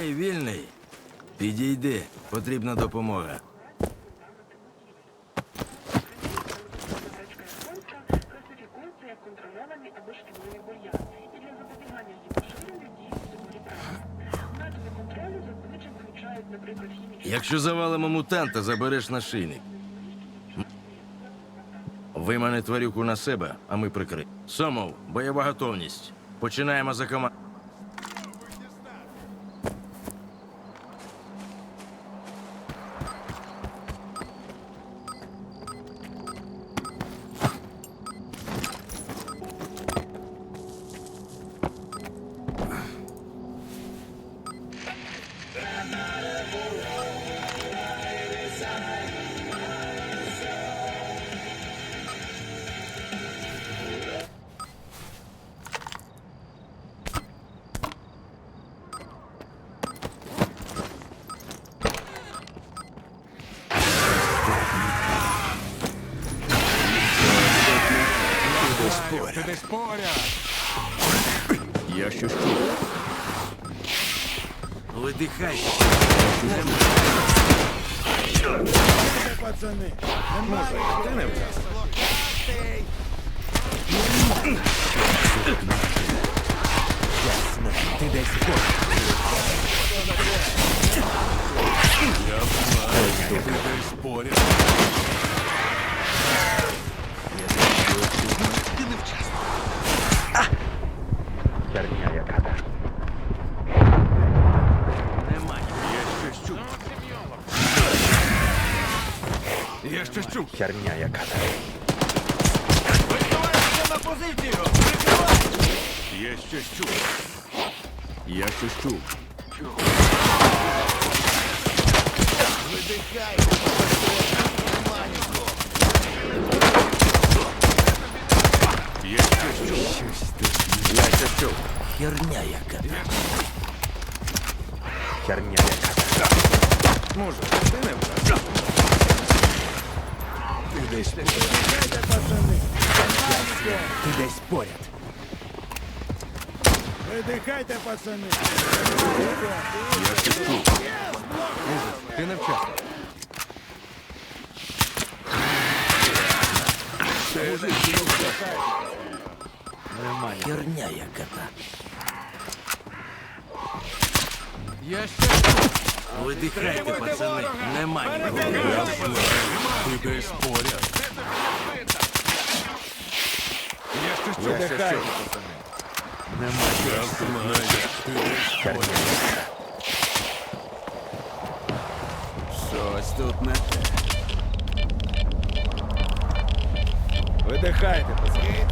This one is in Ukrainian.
Ей, вільний. Підійди, потрібна допомога. Якщо завалимо мутанта, забереш нашийник. Вимани тварюку на себе, а ми прикри. Сомов, бойова готовність. Починаємо за команду. Ти десь поряд. Я щось чув. Видихай. Ти не вчасно. Ясно. Ти десь поряд. Ти десь поряд. Ти не вчасно. Херня яка-то. Немає. Я щось чув. Я щось чув. Херня яка-то. на позицію! Я щось чув. Я щось чув. Я щось чув. Я щось чув. Херня яка. Херня яка-то. Може, ти не вчасно. Ти десь поряд. Ти десь поряд. Видихайте, пацани. Я щось чув. Може, ти не вчасно. Немає. Херня яка. Я щось чув. Видихайте, пацани. Немає. Ти десь поряд. Я щось чув. Немає. Ти десь. Щось тут не те. Видихайте, пацани.